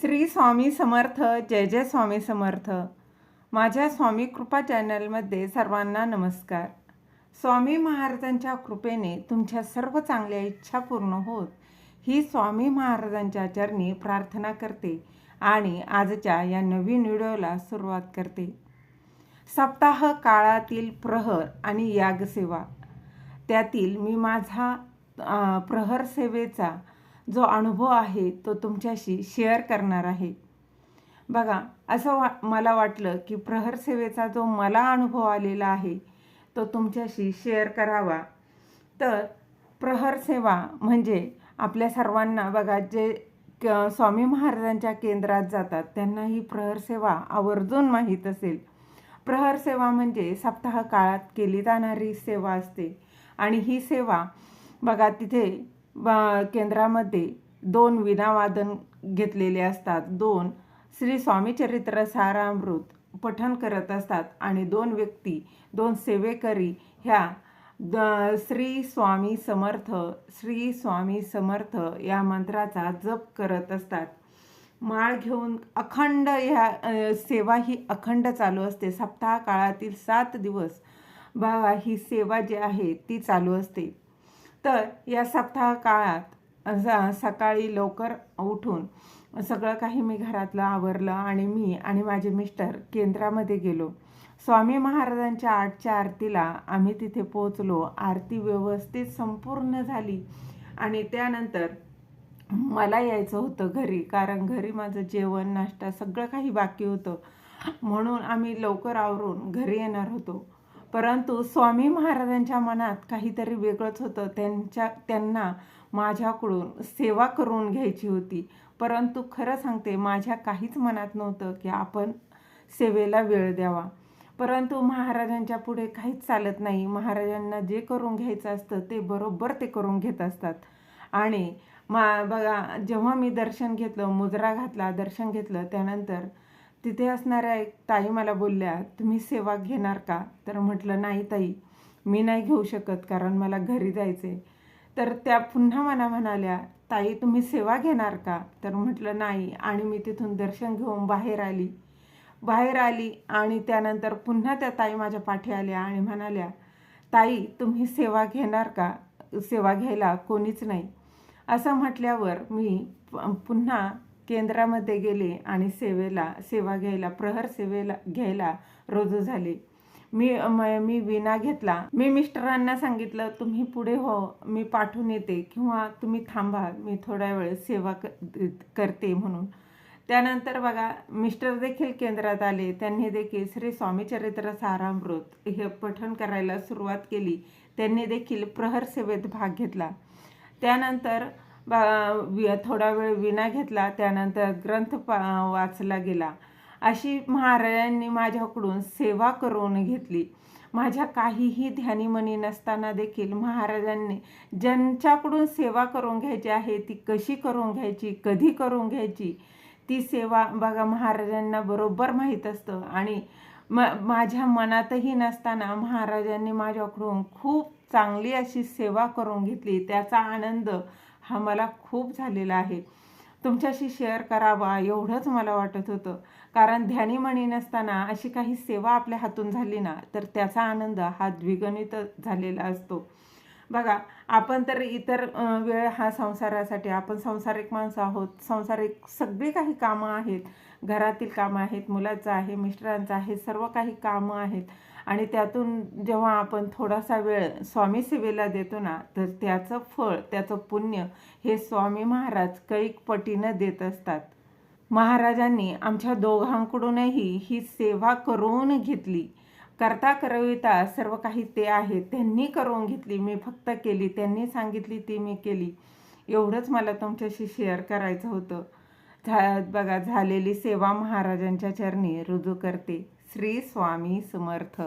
श्री स्वामी समर्थ जय जय स्वामी समर्थ. माझ्या स्वामी कृपा चॅनलमध्ये सर्वांना नमस्कार. स्वामी महाराजांच्या कृपेने तुमच्या सर्व चांगल्या इच्छा पूर्ण होत ही स्वामी महाराजांच्या चरणी प्रार्थना करते आणि आजच्या या नवीन व्हिडिओला सुरुवात करते. सप्ताह काळातील प्रहर आणि यागसेवा. त्यातील मी माझा प्रहर सेवेचा जो अनुभव आहे तो तुमच्याशी शेअर करणार आहे. बघा असं वा मला वाटलं की प्रहर सेवेचा जो मला अनुभव आलेला आहे तो तुमच्याशी शेअर करावा. तर प्रहर सेवा म्हणजे आपल्या सर्वांना बघा जे क- स्वामी महाराजांच्या केंद्रात जातात त्यांना ही प्रहर सेवा आवर्जून माहीत असेल. प्रहर सेवा म्हणजे सप्ताह काळात केली जाणारी सेवा असते. आणि ही सेवा बघा तिथे बा केंद्रामध्ये दोन विनावादन घेतलेले असतात. दोन श्री स्वामी चरित्र सारामृत पठण करत असतात आणि दोन व्यक्ती दोन सेवेकरी ह्या द श्री स्वामी समर्थ श्री स्वामी समर्थ या मंत्राचा जप करत असतात. माळ घेऊन अखंड ह्या सेवा ही अखंड चालू असते. सप्ताह काळातील सात दिवस भावा ही सेवा जी आहे ती चालू असते. तर या सप्ताह काळात सकाळी लवकर उठून सगळं काही मी घरातलं आवरलं आणि मी आणि माझे मिस्टर केंद्रामध्ये गेलो. स्वामी महाराजांच्या आठच्या आरतीला आम्ही तिथे पोचलो आरती व्यवस्थित संपूर्ण झाली आणि त्यानंतर मला यायचं होतं घरी कारण घरी माझं जेवण नाश्ता सगळं काही बाकी होतं. म्हणून आम्ही लवकर आवरून घरी येणार होतो. परंतु स्वामी महाराजांच्या मनात काहीतरी वेगळंच होतं. त्यांच्या त्यांना माझ्याकडून सेवा करून घ्यायची होती. परंतु खरं सांगते माझ्या काहीच मनात नव्हतं की आपण सेवेला वेळ द्यावा. परंतु महाराजांच्या पुढे काहीच चालत नाही. महाराजांना जे करून घ्यायचं असतं ते बरोबर ते करून घेत असतात. आणि मा बघा जेव्हा मी दर्शन घेतलं मुजरा घातला दर्शन घेतलं त्यानंतर तिथे असणाऱ्या एक ताई मला बोलल्या तुम्ही सेवा घेणार का? तर म्हटलं नाही ताई मी नाही घेऊ शकत कारण मला घरी जायचे तर त्या पुन्हा मला म्हणाल्या ताई तुम्ही सेवा घेणार का? तर म्हटलं नाही. आणि मी तिथून दर्शन घेऊन बाहेर आली. बाहेर आली आणि त्यानंतर पुन्हा त्या ताई माझ्या पाठी आल्या आणि म्हणाल्या ताई तुम्ही सेवा घेणार का? सेवा घ्यायला कोणीच नाही. असं म्हटल्यावर मी प- पुन्हा केंद्रामध्ये गेले आणि सेवेला सेवा घ्यायला प्रहर सेवेला घ्यायला रुजू झाले. मी मी विना घेतला. मी मिस्टरांना सांगितलं तुम्ही पुढे हो मी पाठवून येते किंवा तुम्ही थांबा मी थोड्या वेळ सेवा क- करते म्हणून. त्यानंतर बघा मिस्टर देखील केंद्रात आले. त्यांनी देखील श्री स्वामीचरित्र सारामृत हे पठण करायला सुरुवात केली. त्यांनी देखील प्रहर सेवेत भाग घेतला. त्यानंतर बा- वि- थोडा वेळ विना घेतला त्यानंतर ग्रंथ पा वाचला गेला. अशी महाराजांनी माझ्याकडून सेवा करून घेतली. माझ्या काहीही ध्यानीमनी नसताना देखील महाराजांनी ज्यांच्याकडून सेवा करून घ्यायची आहे ती कशी करून घ्यायची कधी करून घ्यायची ती सेवा बघा महाराजांना बरोबर माहीत असतं. आणि म माझ्या मनातही नसताना महाराजांनी माझ्याकडून खूप चांगली अशी सेवा करून घेतली. त्याचा आनंद हा मला खूप झालेला आहे. तुमच्याशी शेअर करावा एवढंच मला वाटत होतं. कारण ध्यानी म्हणी नसताना अशी काही सेवा आपल्या हातून झाली ना तर त्याचा आनंद हा द्विगणित झालेला असतो. बघा आपण तर इतर वेळ हा संसारासाठी आपण संसारिक माणसं आहोत. संसारिक सगळी काही कामं आहेत. घरातील कामं आहेत मुलाचं आहे मिस्टरांचं आहे सर्व काही कामं आहेत. आणि त्यातून जेव्हा आपण थोडासा वेळ स्वामी सेवेला देतो ना तर त्याचं फळ त्याचं पुण्य हे स्वामी महाराज कैक पटीनं देत असतात. महाराजांनी आमच्या दोघांकडूनही ही सेवा करून घेतली. करता करविता सर्व काही ते आहे. त्यांनी करून घेतली मी फक्त केली. त्यांनी सांगितली ती मी केली. एवढंच मला तुमच्याशी शेअर करायचं होतं. झा बघा झालेली सेवा महाराजांच्या चरणी रुजू करते. श्री स्वामी समर्थ.